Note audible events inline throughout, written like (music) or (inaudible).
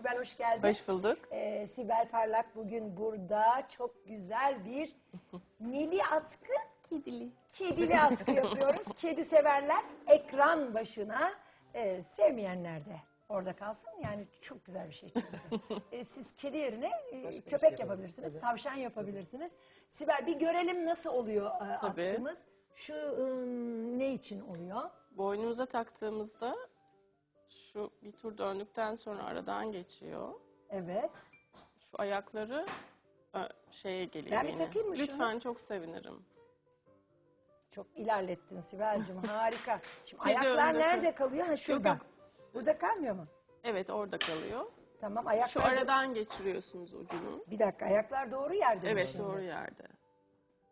Sibel hoş geldin. Hoş bulduk. Ee, Sibel Parlak bugün burada çok güzel bir (laughs) milli atkı, Kedili. kedili atkı yapıyoruz. (laughs) Kedi severler ekran başına, e, sevmeyenler de orada kalsın. Yani çok güzel bir şey çünkü. (laughs) E, siz kedi yerine e, Başka bir köpek şey yapabilirsiniz, yapabiliriz, tavşan yapabilirsiniz. Sibel bir görelim nasıl oluyor e, Tabii. atkımız. Şu ım, ne için oluyor? Boynumuza taktığımızda şu bir tur döndükten sonra aradan geçiyor. Evet. Şu ayakları ö, şeye geliyor Ben bir yine. takayım mı şunu? Lütfen çok sevinirim. Çok ilerlettin Sibel'cim harika. Şimdi Kedi ayaklar önde nerede kal- kalıyor? Ha şurada. yok. Burada kalmıyor mu? Evet orada kalıyor. Tamam ayaklar. Şu aradan geçiriyorsunuz ucunu. Bir dakika ayaklar doğru yerde mi Evet şimdi? doğru yerde.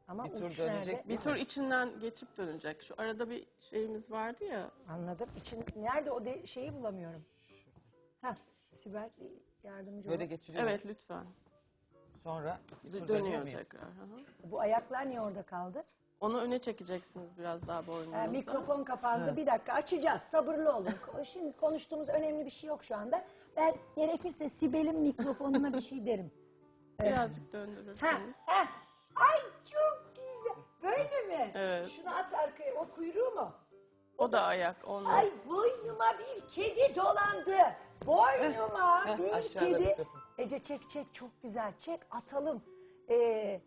Ama Bir tur dönecek? Bir tur içinden geçip dönecek. Şu arada bir şeyimiz vardı ya. Anladım. İçin nerede o de, şeyi bulamıyorum. Ha Sibel yardımcı Böyle ol. geçiriyor. Evet lütfen. Sonra bir tur Dönüyor dönüyor muyum? tekrar. hı hı. Bu ayaklar niye orada kaldı? Onu öne çekeceksiniz biraz daha boynunuzda. Ha, mikrofon kapandı. Bir dakika açacağız. Sabırlı olun. (laughs) Ko- Şimdi konuştuğumuz önemli bir şey yok şu anda. Ben gerekirse Sibel'in mikrofonuna bir şey derim. Birazcık Ha, döndürürseniz. ha. Ay. Böyle mi? Evet. Şunu at arkaya. O kuyruğu mu? O da ayak. Onu. Ay boynuma bir kedi dolandı. Boynuma Heh, bir aşağıda kedi. Ece çek çek çok güzel. Çek atalım. Ee...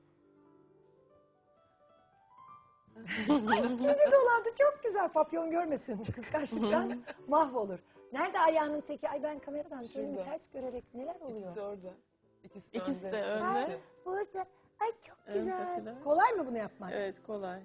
Ay (laughs) (laughs) kedi dolandı çok güzel. Papyon görmesin kıskançlıktan (laughs) mahvolur. Nerede ayağının teki? Ay ben kameradan kendimi ters görerek neler oluyor? İkisi orada. İkisi, İkisi önde. de önde. Ay, burada. Ay çok Ön güzel. patiler. Kolay mı bunu yapmak? Evet kolay.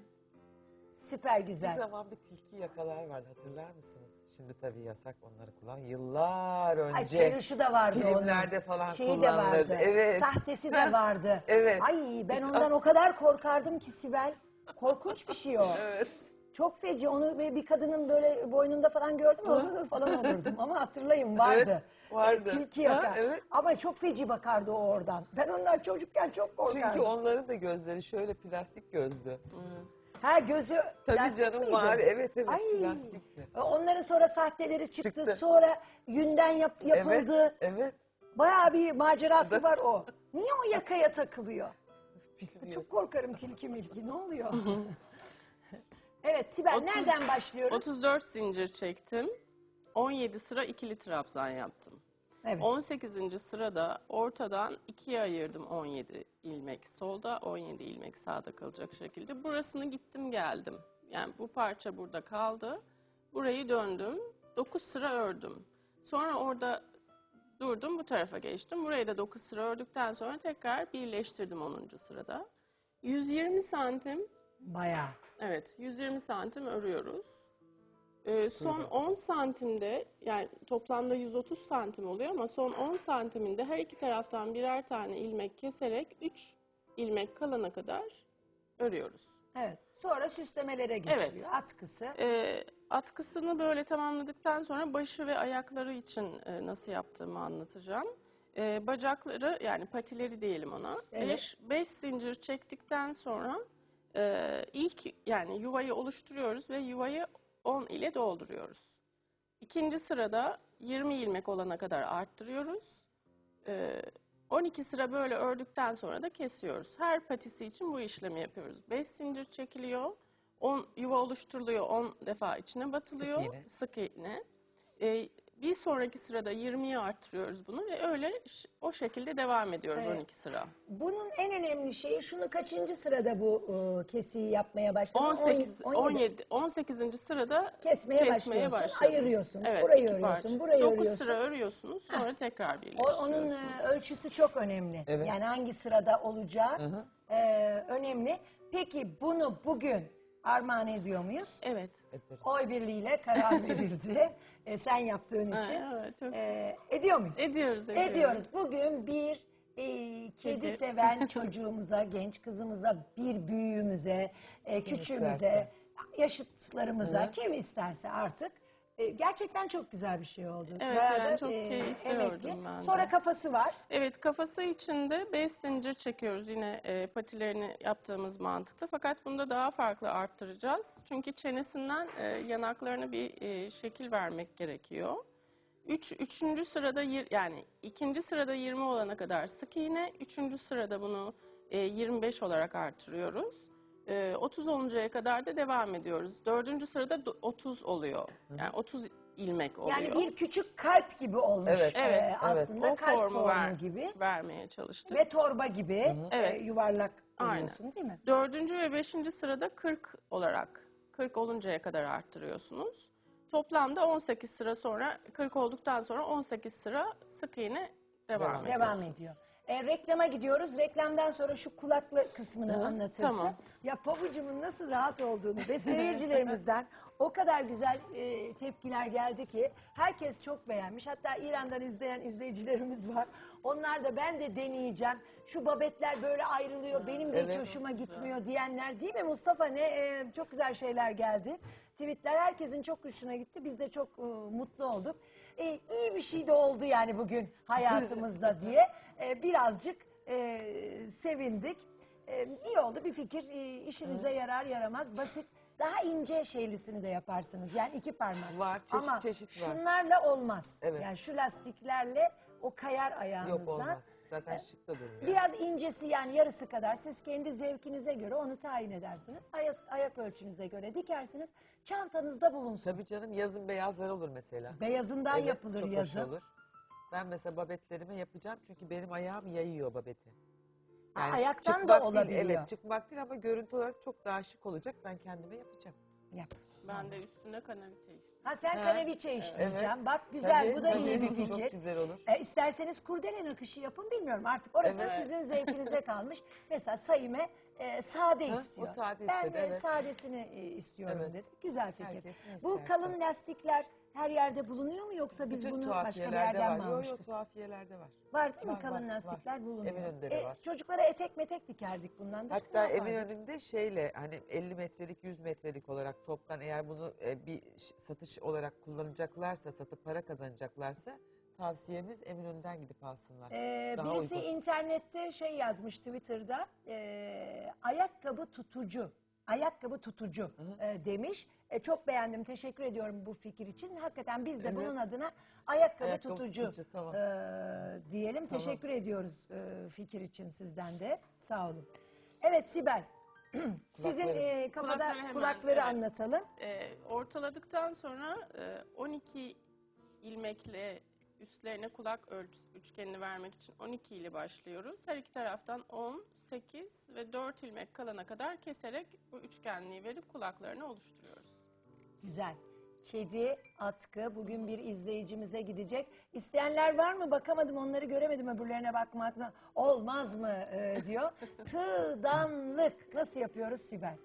Süper Bir güzel. zaman bir tilki yakalar vardı hatırlar mısınız? Şimdi tabii yasak onları kullan. Yıllar Ay önce peruşu da vardı filmlerde onun. falan Şeyi de kullanılırdı. vardı. Evet. Sahtesi de (laughs) vardı. Evet. Ay ben ondan o kadar korkardım ki Sibel. Korkunç bir şey o. (laughs) Evet. Çok feci. Onu bir bir kadının böyle boynunda falan gördüm "Hı" (laughs) falan olurdum. Ama hatırlayın vardı. Vardı. Tilki Ha, yakar. evet. Ama çok feci bakardı o oradan. Ben ondan çocukken çok korkardım. Çünkü onların da gözleri şöyle plastik gözlü. Ha gözü Tabii plastik canım miydi? mavi. Evet evet Ay. plastikli. E, Onların sonra sahteleri çıktı. Çıktı. Sonra yünden yap- yapıldı. Evet. Evet. Bayağı bir macerası var o. Niye o yakaya takılıyor? (laughs) Bilmiyorum. Çok korkarım tilki milki. Ne oluyor? (laughs) evet Sibel Otuz- nereden başlıyoruz? 34 zincir çektim. 17 sıra ikili trabzan yaptım. Evet. 18. sırada ortadan ikiye ayırdım 17 ilmek solda, 17 ilmek sağda kalacak şekilde. Burasını gittim geldim. Yani bu parça burada kaldı. Burayı döndüm. 9 sıra ördüm. Sonra orada durdum bu tarafa geçtim. Burayı da 9 sıra ördükten sonra tekrar birleştirdim 10. sırada. 120 santim Bayağı. Evet, 120 santim örüyoruz. Ee, son 10 santimde yani toplamda 130 santim oluyor ama son 10 santiminde her iki taraftan birer tane ilmek keserek 3 ilmek kalana kadar örüyoruz. Evet. Sonra süslemelere geçiliyor. Evet. Atkısı. Ee, atkısını böyle tamamladıktan sonra başı ve ayakları için e, nasıl yaptığımı anlatacağım. Ee, bacakları yani patileri diyelim ona. Evet. 5 zincir çektikten sonra e, ilk yani yuvayı oluşturuyoruz ve yuvayı 10 ile dolduruyoruz. İkinci sırada 20 ilmek olana kadar arttırıyoruz. Ee, 12 sıra böyle ördükten sonra da kesiyoruz. Her patisi için bu işlemi yapıyoruz. 5 zincir çekiliyor. 10 yuva oluşturuluyor. 10 defa içine batılıyor. Sık iğne. Sık iğne. Ee, bir sonraki sırada 20'ye arttırıyoruz bunu ve öyle o şekilde devam ediyoruz Evet. 12 sıra. Bunun en önemli şeyi şunu kaçıncı sırada bu e, kesiyi yapmaya başladın? 18 On- 17 18. sırada Kesmeye, kesmeye başlıyorsun. başladım. Ayırıyorsun. Evet, burayı iki örüyorsun. parça. Burayı 9 örüyorsun. sıra örüyorsunuz sonra tekrar O, birleştiriyorsunuz. onun e, ölçüsü çok önemli. Evet. Yani hangi sırada olacağı e, önemli. Peki bunu bugün armağan ediyor muyuz? Evet. Ederiz. Oy birliğiyle karar (laughs) verildi. E, sen yaptığın Ha, için. evet, çok- E, ediyor muyuz? Ediyoruz, ediyoruz. Ediyoruz. Bugün bir e, kedi Kedi. seven (laughs) çocuğumuza, genç kızımıza, bir büyüğümüze, e, küçüğümüze, isterse. yaşıtlarımıza, kim isterse artık e, gerçekten çok güzel bir şey oldu. Evet, Bayağı yani da, çok keyifli emekli. ördüm ben de. Sonra kafası var. Evet kafası içinde 5 zincir çekiyoruz yine e, patilerini yaptığımız mantıkla. Fakat bunda daha farklı arttıracağız. Çünkü çenesinden e, yanaklarına bir e, şekil vermek gerekiyor. Üç, üçüncü sırada yani ikinci sırada 20 olana kadar sık iğne, üçüncü sırada bunu e, 25 olarak artırıyoruz. E, 30 oluncaya kadar da devam ediyoruz. Dördüncü sırada do- 30 oluyor. Yani 30 ilmek oluyor. Yani bir küçük kalp gibi olmuş Evet, e, evet, evet. aslında O kalp formu formu, ver- gibi vermeye çalıştık. ve torba gibi e, Evet. yuvarlak Aynen. görüyorsun değil mi? Dördüncü ve beşinci sırada 40 olarak 40 oluncaya kadar arttırıyorsunuz. Toplamda 18 sıra sonra 40 olduktan sonra 18 sıra sık iğne devam, Devam ediyor. Devam ediyor. E, reklama gidiyoruz. Reklamdan sonra şu kulaklı kısmını anlatırsın. tamam. Ya pabucumun nasıl rahat olduğunu ve seyircilerimizden (laughs) o kadar güzel e, tepkiler geldi ki herkes çok beğenmiş. Hatta İran'dan izleyen izleyicilerimiz var. Onlar da ben de deneyeceğim. Şu babetler böyle ayrılıyor. Benim de hiç Evet. hoşuma gitmiyor diyenler değil mi Mustafa? Ne e, çok güzel şeyler geldi. Tweetler herkesin çok hoşuna gitti. Biz de çok e, mutlu olduk. E, iyi bir şey de oldu yani bugün hayatımızda (laughs) diye e, birazcık e, sevindik. E, iyi oldu bir fikir e, işinize yarar yaramaz basit. Daha ince şeylisini de yaparsınız yani iki parmak. Var, çeşit Ama çeşit var. şunlarla olmaz. Evet. Yani şu lastiklerle o kayar ayağınızdan. Olmaz. Zaten şık da durmuyor. Biraz incesi yani yarısı kadar siz kendi zevkinize göre onu tayin edersiniz. Ayak, ayak ölçünüze göre dikersiniz. Çantanızda bulunsun. Tabii canım yazın beyazlar olur mesela. Beyazından Evet, yapılır çok yazın. hoş olur. Ben mesela babetlerime yapacağım çünkü benim ayağım yayıyor babeti. Ha, ayaktan da çıkmak olabiliyor. Değil, evet çıkmak değil ama görüntü olarak çok daha şık olacak. Ben kendime yapacağım. Yap. Ben de üstüne kanavite işte. Ha sen kaneviçe işleyeceğim. evet. Bak güzel Tabii, bu da iyi tabii, bir fikir. Çok güzel olur. E, isterseniz kurdele nakışı yapın bilmiyorum artık orası Evet. sizin zevkinize (laughs) kalmış. Mesela Sayime e, sade Ha, o istiyor. sade ben istedi, de evet. sadesini e, istiyorum Evet. dedi. Güzel fikir. Herkes ne Bu isterse. kalın lastikler her yerde bulunuyor mu yoksa biz bunu başka bir tuhafiyelerde yerden mi var. Yok almıştık? yok tuhafiyelerde var. Var değil mi kalın lastikler bulunuyor. Eminönü'nde de var. Çocuklara etek metek dikerdik bundan da. Hatta Bunlar evin önünde şeyle hani 50 metrelik 100 metrelik olarak toptan eğer bunu e, bir ş- satış olarak kullanacaklarsa satıp para kazanacaklarsa tavsiyemiz Eminönü'nden gidip alsınlar. Ee, Daha birisi uygun. internette şey yazmış Twitter'da e, ayakkabı tutucu ayakkabı tutucu e, demiş. E, çok beğendim teşekkür ediyorum bu fikir için. Hakikaten biz de Evet. bunun adına ayakkabı, Ayakkabı tutucu, tutucu, tamam. e, diyelim. Teşekkür ediyoruz e, fikir için sizden de. Sağ olun. Evet Sibel (clears throat) sizin Kulakları. e, kafada Kulakları hemen, kulakları evet. anlatalım. E, ortaladıktan sonra e, 12 ilmekle üstlerine kulak ölç, üçgenini vermek için 12 ile başlıyoruz. Her iki taraftan 10, 8 ve 4 ilmek kalana kadar keserek bu üçgenliği verip kulaklarını oluşturuyoruz. Güzel. Kedi, atkı bugün bir izleyicimize gidecek. İsteyenler var mı? Bakamadım onları göremedim öbürlerine bakmakla. Olmaz mı e, diyor. (laughs) Tığdanlık. Nasıl yapıyoruz Sibel?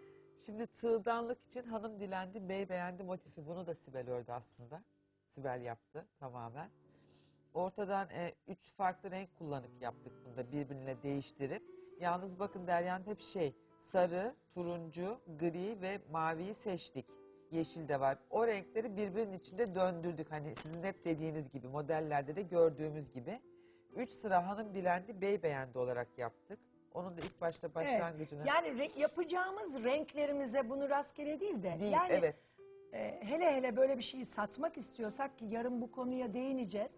Şimdi tığdanlık için hanım dilendi, bey beğendi motifi. Bunu da Sibel ördü aslında. Sibel yaptı tamamen. Ortadan e, üç farklı renk kullanıp yaptık bunu da birbirine değiştirip. Yalnız bakın Derya'nın hep şey sarı, turuncu, gri ve maviyi seçtik. Yeşil de var. O renkleri birbirinin içinde döndürdük. Hani sizin hep dediğiniz gibi modellerde de gördüğümüz gibi. Üç sıra hanım dilendi, bey beğendi olarak yaptık. Onun da ilk başta başlangıcını... Yani re- yapacağımız renklerimize bunu rastgele değil de. Değil, yani evet. e, hele hele böyle bir şeyi satmak istiyorsak ki yarın bu konuya değineceğiz.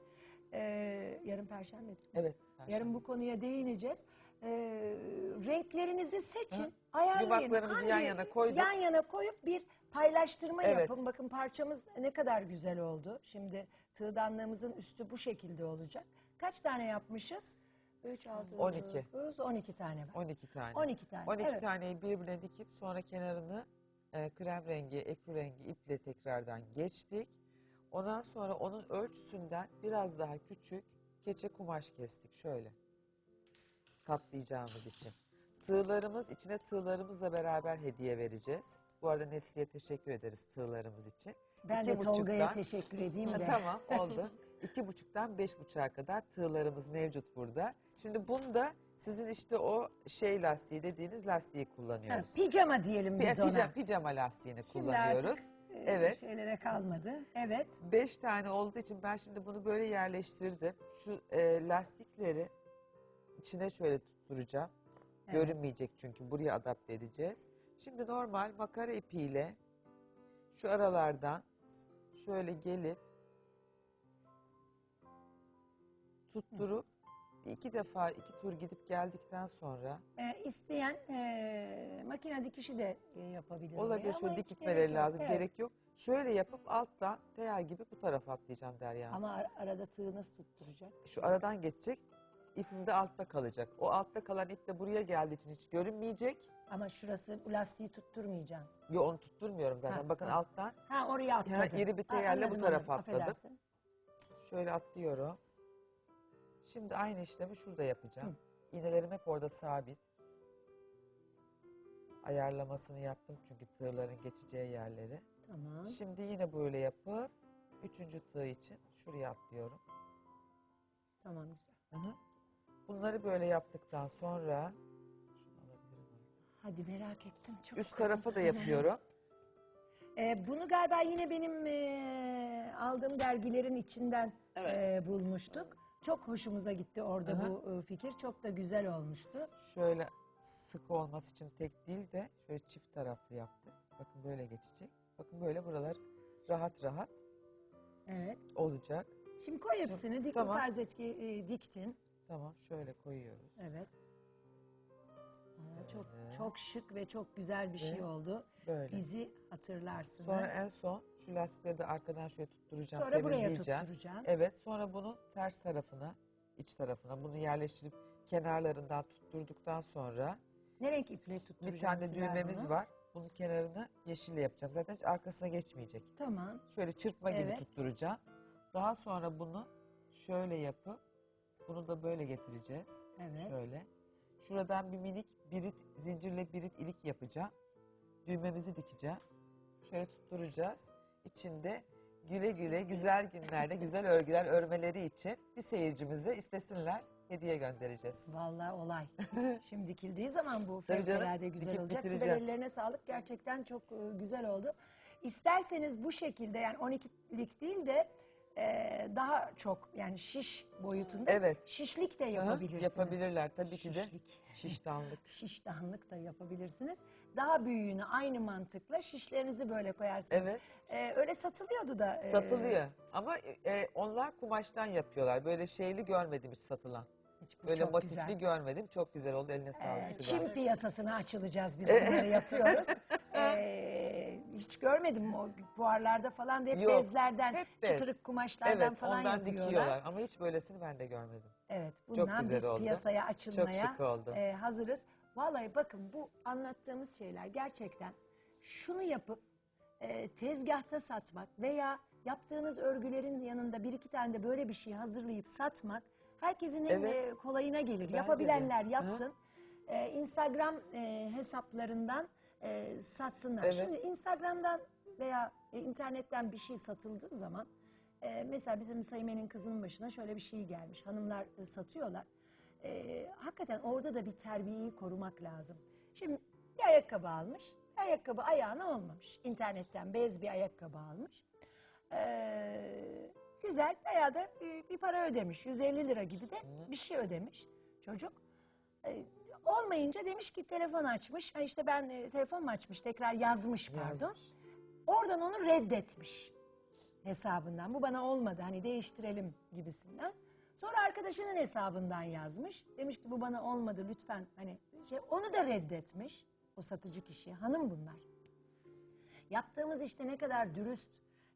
E, yarın perşembe. değil mi? Evet. Yarın bu konuya değineceğiz. Ee, renklerinizi seçin, Hı. ayarlayın. Yumaklarımızı yan yana koyduk. Yan yana koyup bir paylaştırma Evet. yapın. Bakın parçamız ne kadar güzel oldu. Şimdi tığdanlığımızın üstü bu şekilde olacak. Kaç tane yapmışız? 3, 6, 12. 9, 12 tane var. 12 tane. 12 tane. 12 evet. taneyi birbirine dikip sonra kenarını e, krem rengi, ekru rengi iple tekrardan geçtik. Ondan sonra onun ölçüsünden biraz daha küçük keçe kumaş kestik şöyle. Katlayacağımız için. Tığlarımız, içine tığlarımızla beraber hediye vereceğiz. Bu arada Nesli'ye teşekkür ederiz tığlarımız için. Ben İki de Tolga'ya buçuktan- teşekkür edeyim Ha, de. tamam (laughs) oldu. İki buçuktan beş buçuğa kadar tığlarımız mevcut burada. Şimdi bunda sizin işte o şey lastiği dediğiniz lastiği Ha, kullanıyoruz. pijama diyelim biz ona. pijama, pijama lastiğini Şimdi kullanıyoruz. artık e, Evet. şeylere kalmadı. Evet. Beş tane olduğu için ben şimdi bunu böyle yerleştirdim. Şu e, lastikleri içine şöyle tutturacağım. Evet. Görünmeyecek çünkü buraya adapte edeceğiz. Şimdi normal makara ipiyle şu aralardan şöyle gelip tutturup iki defa iki tur gidip geldikten sonra Ee, isteyen e, makine dikişi de e, yapabilir. olabilir oraya şöyle ama dik hiç gitmeleri gerek yok. lazım. Evet. Gerek yok. Şöyle yapıp alttan teya gibi bu tarafa atlayacağım Derya. Hanım. Ama ar- arada tığ nasıl tutturacak? Şu aradan geçecek. ipim de altta kalacak. O altta kalan ip de buraya geldiği için hiç görünmeyecek. Ama şurası bu lastiği tutturmayacaksın. Yo onu tutturmuyorum zaten. Ha, Bakın ha. alttan Ha oraya atladın. Ha, iri bir Ha, teyelle bu anladım, tarafa anladım. atladım. Affedersin. şöyle atlıyorum. Şimdi aynı işlemi şurada yapacağım. İğnelerim hep orada sabit. Ayarlamasını yaptım çünkü tığların geçeceği yerleri. Tamam. Şimdi yine böyle yapıp üçüncü tığ için şuraya atlıyorum. Tamam güzel. Hı hı. Bunları böyle yaptıktan sonra şunu alabilirim. Hadi merak ettim. Çok üst tarafa da (laughs) yapıyorum. Ee, bunu galiba yine benim e, aldığım dergilerin içinden Evet. e, bulmuştuk. Çok hoşumuza gitti orada Aha. bu e, fikir. Çok da güzel olmuştu. Şöyle sık olması için tek değil de şöyle çift taraflı yaptık. Bakın böyle geçecek. Bakın böyle buralar rahat rahat Evet. olacak. Şimdi koy hepsini. Dik tamam. farz etki e, diktin. Tamam şöyle koyuyoruz. Evet. Çok çok şık ve çok güzel bir şey oldu. Böyle. Bizi hatırlarsınız. Sonra en son şu lastikleri de arkadan şöyle tutturacağım, Sonra buraya temizleyeceğim. tutturacaksın. Evet sonra bunu ters tarafına, iç tarafına bunu yerleştirip kenarlarından tutturduktan sonra Ne renk iple bir tutturacaksın? tane düğmemiz var. Bunun kenarını yeşille yapacağım. Zaten hiç arkasına geçmeyecek. Tamam. Şöyle çırpma gibi Evet. tutturacağım. Daha sonra bunu şöyle yapıp bunu da böyle getireceğiz. Evet. Şöyle. Şuradan bir minik birit, zincirle birit ilik yapacağım. Düğmemizi dikeceğim. Şöyle tutturacağız. İçinde güle güle güzel günlerde güzel örgüler örmeleri için bir seyircimize istesinler hediye göndereceğiz. Vallahi olay. (laughs) Şimdi dikildiği zaman bu Tabii canım, fevkalade güzel dikip olacak. Bitireceğim. ellerine sağlık. Gerçekten çok e, güzel oldu. İsterseniz bu şekilde yani 12'lik değil de e, daha çok yani şiş boyutunda Evet. şişlik de hı, yapabilirsiniz. Yapabilirler tabii ki de. Şişlik. Şiştanlık. (laughs) Şiştanlık da yapabilirsiniz. Daha büyüğünü aynı mantıkla şişlerinizi böyle koyarsınız. Evet. E, öyle satılıyordu da. e, Satılıyor. Ama e, onlar kumaştan yapıyorlar. Böyle şeyli görmedim hiç satılan. hiç bu Böyle çok motifli güzel. görmedim. Çok güzel oldu. Eline sağlık Ee, Sibel. Çin piyasasına açılacağız biz (laughs) bunları yapıyoruz. Ee, (laughs) hiç görmedim o fuarlarda falan da hep Yok, bezlerden, hep bez. çıtırık kumaşlardan Evet falan ondan yapıyorlar. dikiyorlar ama hiç böylesini ben de görmedim. Evet Çok bundan güzel biz oldu. piyasaya açılmaya Çok şık oldu. e, hazırız. Vallahi bakın bu anlattığımız şeyler gerçekten şunu yapıp e, tezgahta satmak veya yaptığınız örgülerin yanında bir iki tane de böyle bir şey hazırlayıp satmak herkesin en Evet. e, kolayına gelir. Bence de. Yapabilenler Hı. yapsın. E, Instagram e, hesaplarından e, satsınlar. Evet. Şimdi Instagram'dan veya e, internetten bir şey satıldığı zaman e, mesela bizim Sayımen'in kızının başına şöyle bir şey gelmiş. Hanımlar e, satıyorlar. E, hakikaten orada da bir terbiyeyi korumak lazım. Şimdi bir ayakkabı almış. Ayakkabı ayağına olmamış. İnternetten bez bir ayakkabı almış. E, güzel veya da bir, bir para ödemiş. 150 lira gibi de bir şey ödemiş çocuk. E, olmayınca demiş ki telefon açmış. Ha işte ben e, telefon mu açmış tekrar yazmış pardon. Yazmış. Oradan onu reddetmiş hesabından. Bu bana olmadı hani değiştirelim gibisinden. Sonra arkadaşının hesabından yazmış. Demiş ki bu bana olmadı lütfen hani şey onu da reddetmiş o satıcı kişi. Hanım bunlar. Yaptığımız işte ne kadar dürüst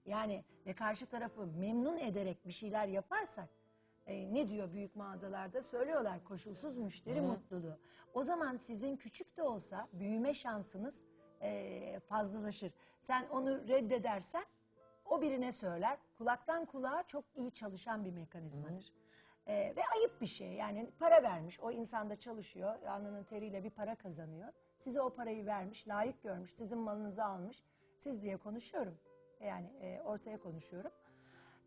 yani ve karşı tarafı memnun ederek bir şeyler yaparsak e, ne diyor büyük mağazalarda söylüyorlar koşulsuz müşteri mutluluğu. O zaman sizin küçük de olsa büyüme şansınız e, fazlalaşır. Sen onu reddedersen o birine söyler. Kulaktan kulağa çok iyi çalışan bir mekanizmadır. E, ve ayıp bir şey yani para vermiş o insanda çalışıyor alnının teriyle bir para kazanıyor. Size o parayı vermiş layık görmüş sizin malınızı almış siz diye konuşuyorum yani e, ortaya konuşuyorum.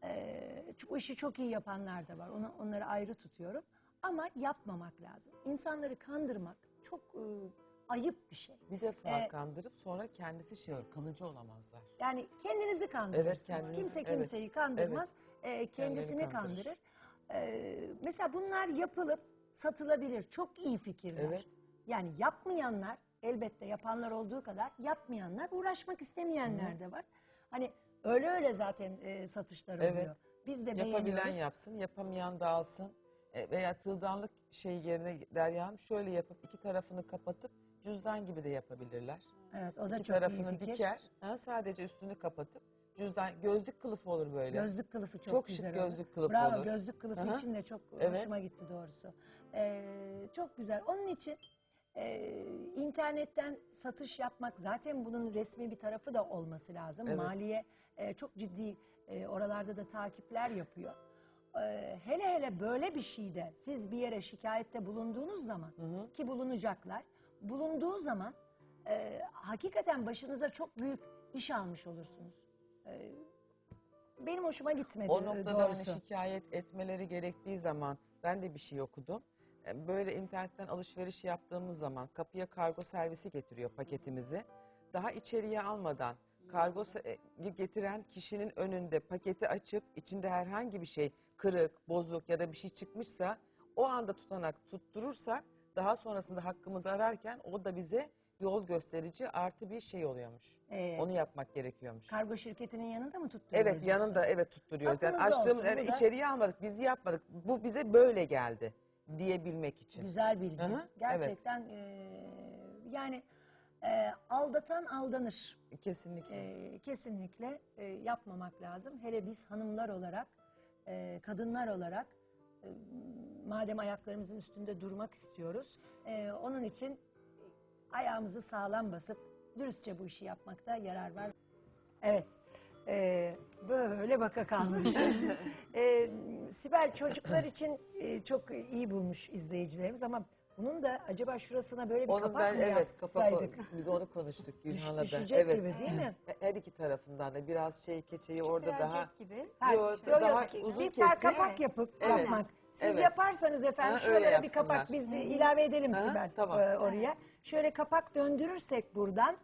Ee, bu işi çok iyi yapanlar da var. Onları ayrı tutuyorum. Ama yapmamak lazım. İnsanları kandırmak çok e, ayıp bir şey. Bir defa Ee, kandırıp sonra kendisi şey olur, kalıcı olamazlar. Yani kendinizi kandırırsınız. kendiniz- Kimse evet, kimseyi kandırmaz. Ee, kendisini kandırır. kandırır. Ee, mesela bunlar yapılıp satılabilir. Çok iyi fikirler. Evet. Yani yapmayanlar elbette yapanlar olduğu kadar yapmayanlar uğraşmak istemeyenler de var. Hani öyle öyle zaten e, satışlar Evet. oluyor. Biz de Yapabilen beğeniyoruz. yapsın, yapamayan da alsın. e, veya tığdanlık şey yerine Derya Hanım şöyle yapıp iki tarafını kapatıp cüzdan gibi de yapabilirler. Evet o da iki çok iyi tarafını fikir. diker. Ha, sadece üstünü kapatıp cüzdan gözlük kılıfı olur böyle. Gözlük kılıfı çok, Çok şık güzel gözlük olur. kılıfı Bravo olur. gözlük kılıfı Aha. için de çok Evet. hoşuma gitti doğrusu. Ee, çok güzel. Onun için e, internetten satış yapmak zaten bunun resmi bir tarafı da olması lazım. Evet. Maliye e, çok ciddi e, oralarda da takipler yapıyor. Ee, hele hele böyle bir şeyde siz bir yere şikayette bulunduğunuz zaman ki bulunacaklar bulunduğu zaman e, hakikaten başınıza çok büyük iş almış olursunuz. Ee, benim hoşuma gitmedi O noktada hani doğrusu. şikayet etmeleri gerektiği zaman ben de bir şey okudum. E, Böyle internetten alışveriş yaptığımız zaman kapıya kargo servisi getiriyor paketimizi. Daha içeriye almadan kargo e, getiren kişinin önünde paketi açıp içinde herhangi bir şey kırık, bozuk ya da bir şey çıkmışsa o anda tutanak tutturursak daha sonrasında hakkımızı ararken o da bize yol gösterici artı bir şey oluyormuş. Ee, Onu yapmak gerekiyormuş. Kargo şirketinin yanında mı tutturuyoruz? Evet yanında evet tutturuyoruz. Yani Aklınızda açtığımız yani bu da- içeriye almadık, biz yapmadık. Bu bize böyle geldi diyebilmek için. Güzel bilgi. Hı hı, Gerçekten e, yani e, aldatan aldanır. Kesinlikle. E, kesinlikle e, yapmamak lazım. Hele biz hanımlar olarak, e, kadınlar olarak e, madem ayaklarımızın üstünde durmak istiyoruz, e, onun için ayağımızı sağlam basıp dürüstçe bu işi yapmakta yarar var. Evet. e, böyle baka kalmışız. (laughs) e, Sibel çocuklar için e, çok iyi bulmuş izleyicilerimiz ama bunun da acaba şurasına böyle bir Onun kapak ben mı evet kapak yapsaydık? biz onu konuştuk Düş- Gülhan'la da. düşecek evet. gibi değil mi? Her iki tarafından da biraz şey keçeyi orada daha gibi. Ha, Yo, yo, daha yo, uzun bir per kesim. kapak Evet. yapıp Evet. yapmak. Siz Evet. yaparsanız efendim Ha, şuralara bir kapak biz ilave edelim Sibel tamam. e, oraya. Şöyle kapak döndürürsek buradan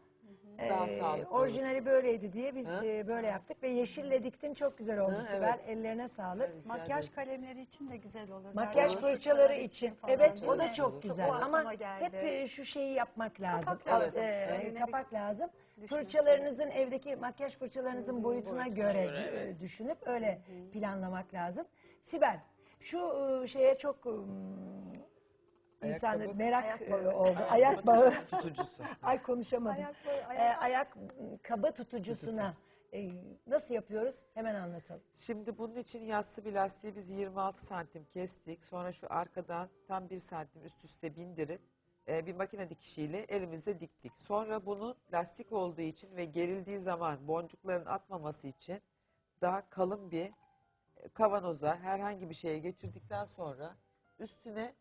Daha e, sağlıklı olur. orijinali böyleydi diye biz Ha? e, böyle yaptık ve yeşille diktin çok güzel oldu Ha, Sibel. evet. Ellerine sağlık. Makyaj kalemleri için de güzel olur. Makyaj Derya. fırçaları için. falan. Evet değil o da mi? çok güzel o ama geldi. hep e, şu şeyi yapmak lazım. Kapak Az, lazım. e, Önüne bir kapak lazım. Fırçalarınızın evdeki makyaj fırçalarınızın boyutuna, Boyutuna göre, göre, e, evet. düşünüp öyle planlamak lazım. Sibel şu e, şeye çok insan Ayakkabı. merak Ayak e, bağı. oldu. Ayak bağı. tutucusu. (laughs) Ay konuşamadım. Ayak E, ayak- ayak m, kaba tutucusuna e, nasıl yapıyoruz? Hemen anlatalım. Şimdi bunun için yassı bir lastiği biz 26 santim kestik. Sonra şu arkadan tam 1 santim üst üste bindirip e, bir makine dikişiyle elimizde diktik. Sonra bunu lastik olduğu için ve gerildiği zaman boncukların atmaması için daha kalın bir e, kavanoza herhangi bir şeye geçirdikten sonra üstüne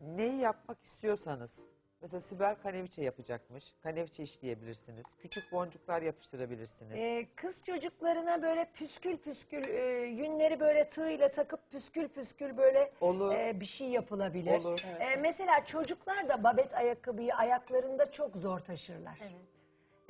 neyi yapmak istiyorsanız mesela Sibel kaneviçe yapacakmış. Kaneviçe işleyebilirsiniz. Küçük boncuklar yapıştırabilirsiniz. Ee, kız çocuklarına böyle püskül püskül e, yünleri böyle tığ ile takıp püskül püskül böyle Olur. e, bir şey yapılabilir. Olur. E, mesela çocuklar da babet ayakkabıyı ayaklarında çok zor taşırlar. Evet.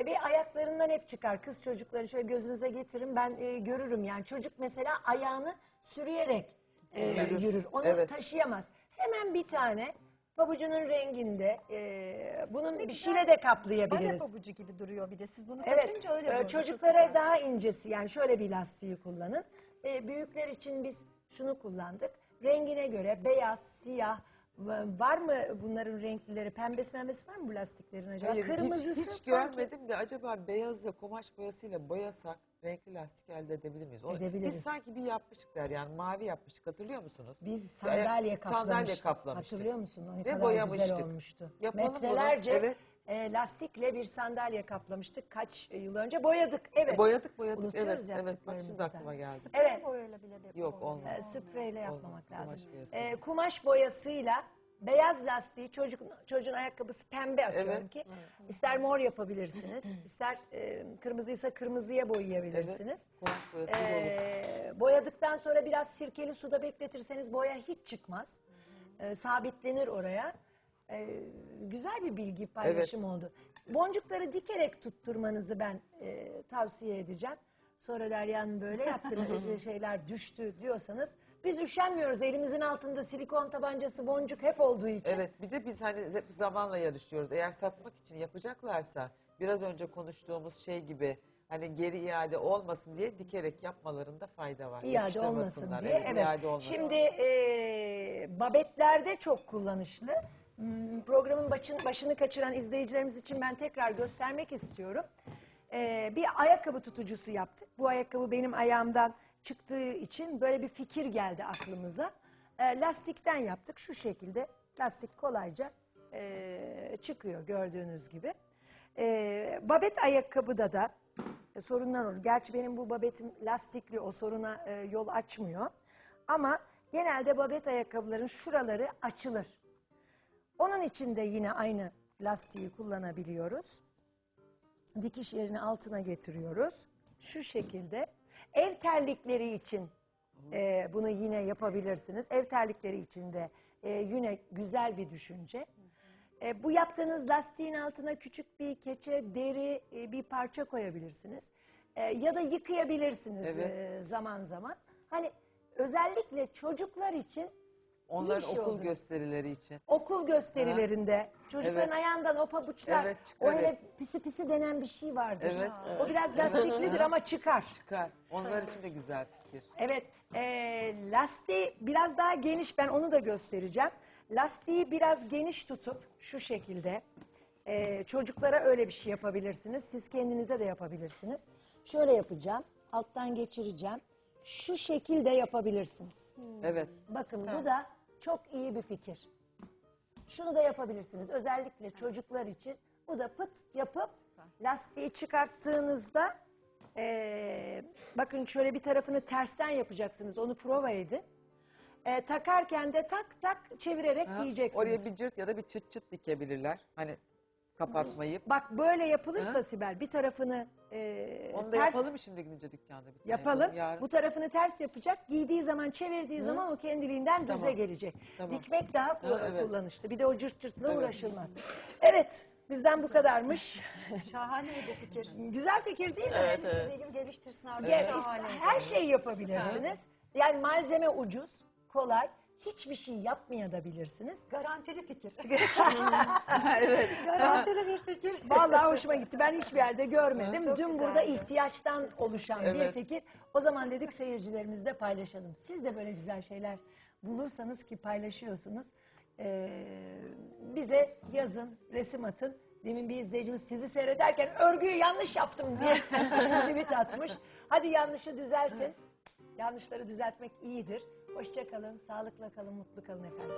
E, bir ayaklarından hep çıkar. Kız çocukları şöyle gözünüze getirin ben e, görürüm yani. Çocuk mesela ayağını sürüyerek e, Yürür. yürür. Onu Evet. taşıyamaz. Hemen bir tane pabucunun renginde e, bunun bir şeyle de kaplayabiliriz. Bale pabucu gibi duruyor bir de. Siz bunu Evet, takınca öyle duruyor. Çocuklara daha incesi yani şöyle bir lastiği kullanın. E, büyükler için biz şunu kullandık. Rengine göre beyaz, siyah, va- var mı bunların renklileri? Pembesi pembesi var mı bu lastiklerin acaba? Hayır, Kırmızısı hiç, hiç sanki- görmedim de acaba beyazla kumaş boyasıyla boyasak renkli lastik elde edebilir miyiz? O- Edebiliriz. Biz sanki bir yapmıştık der yani mavi yapmıştık hatırlıyor musunuz? Biz sandalye kaplamıştık. Sandalye kaplamıştık. Hatırlıyor musun? O Ne Ve kadar boyamıştık. güzel olmuştu. Yapalım bunu, Metrelerce evet. e, lastikle bir sandalye kaplamıştık. Kaç yıl önce boyadık. Evet. Boyadık boyadık Unutuyoruz evet evet bak şimdi aklıma geldi. Evet. boyayla bile de Yok, olmaz. E, spreyle yapmamak Olmaz, lazım. kumaş boyası. E, kumaş boyasıyla beyaz lastiği çocuk çocuğun ayakkabısı pembe atıyorum Evet. ki. İster mor yapabilirsiniz, (clears throat) ister e, kırmızıysa kırmızıya boyayabilirsiniz. Kumaş boyası gibi olur. E, boyadıktan sonra biraz sirkeli suda bekletirseniz boya hiç çıkmaz. E, sabitlenir oraya. E, güzel bir bilgi paylaşım oldu. Boncukları dikerek tutturmanızı ben e, tavsiye edeceğim. Sonra Derya'nın böyle yaptığı (laughs) şeyler düştü diyorsanız biz üşenmiyoruz. Elimizin altında silikon tabancası boncuk hep olduğu için. Evet bir de biz hani hep zamanla yarışıyoruz. Eğer satmak için yapacaklarsa biraz önce konuştuğumuz şey gibi hani geri iade olmasın diye dikerek yapmalarında fayda var. İade olmasın diye. Evet, Evet. iade olmasın. Şimdi e, babetlerde çok kullanışlı. Hmm, Programın başın, başını kaçıran izleyicilerimiz için ben tekrar göstermek istiyorum. E, bir ayakkabı tutucusu yaptık. Bu ayakkabı benim ayağımdan çıktığı için böyle bir fikir geldi aklımıza. E, lastikten yaptık şu şekilde. Lastik kolayca e, çıkıyor gördüğünüz gibi. E, babet ayakkabıda da e, sorunlar olur. Gerçi benim bu babetim lastikli o soruna e, yol açmıyor. Ama genelde babet ayakkabıların şuraları açılır. Onun için de yine aynı lastiği kullanabiliyoruz. Dikiş yerini altına getiriyoruz. Şu şekilde. Ev terlikleri için e, bunu yine yapabilirsiniz. Ev terlikleri için de e, yine güzel bir düşünce. E, bu yaptığınız lastiğin altına küçük bir keçe, deri e, bir parça koyabilirsiniz. E, ya da yıkayabilirsiniz Evet. e, zaman zaman. Hani özellikle çocuklar için Onların şey okul oldu. gösterileri için. okul gösterilerinde çocukların Evet. ayağından o pabuçlar, Evet, o çıkar hele pisi pisi denen bir şey vardır. Evet. O biraz lastiklidir ama çıkar. Çıkar. Onlar için de güzel fikir. Evet, e, lastiği biraz daha geniş, ben onu da göstereceğim. Lastiği biraz geniş tutup şu şekilde e, çocuklara öyle bir şey yapabilirsiniz. Siz kendinize de yapabilirsiniz. Şöyle yapacağım, alttan geçireceğim. Şu şekilde yapabilirsiniz. Evet. Bakın bu da çok iyi bir fikir. Şunu da yapabilirsiniz. Özellikle çocuklar için bu da pıt yapıp lastiği çıkarttığınızda eee, bakın şöyle bir tarafını tersten yapacaksınız. Onu prova edin. Eee, takarken de tak tak çevirerek Ha, giyeceksiniz. Oraya bir cırt ya da bir çıt çıt dikebilirler. Hani kapatmayıp. Bak böyle yapılırsa Ha? Sibel bir tarafını eee, Onu da ters yapalım mı şimdi gidince dükkanda? bir tane yapalım. Yarın. Bu tarafını ters yapacak. Giydiği zaman çevirdiği zaman o kendiliğinden düze Tamam. gelecek. Tamam. Dikmek daha Ha, evet. kullanışlı. Bir de o cırt cırtla Evet. uğraşılmaz. Evet. Bizden bu kadarmış. (laughs) Şahaneydi fikir. Güzel fikir değil mi? Evet, Evet, evet. Geliştirsin artık. Şahane. her şey yapabilirsiniz. Yani malzeme ucuz, kolay. Hiçbir şey yapmayabilirsiniz. Garantili fikir. (laughs) evet. Garantili bir fikir. Vallahi hoşuma gitti. Ben hiçbir yerde görmedim. Çok Dün güzeldi. burada ihtiyaçtan oluşan bir Evet. fikir. O zaman dedik seyircilerimizle paylaşalım. Siz de böyle güzel şeyler bulursanız ki paylaşıyorsunuz. ee, bize yazın, resim atın. Demin bir izleyicimiz sizi seyrederken örgüyü yanlış yaptım diye (laughs) tweet atmış. Hadi yanlışı düzeltin. Yanlışları düzeltmek iyidir. Hoşça kalın, sağlıkla kalın, mutlu kalın efendim.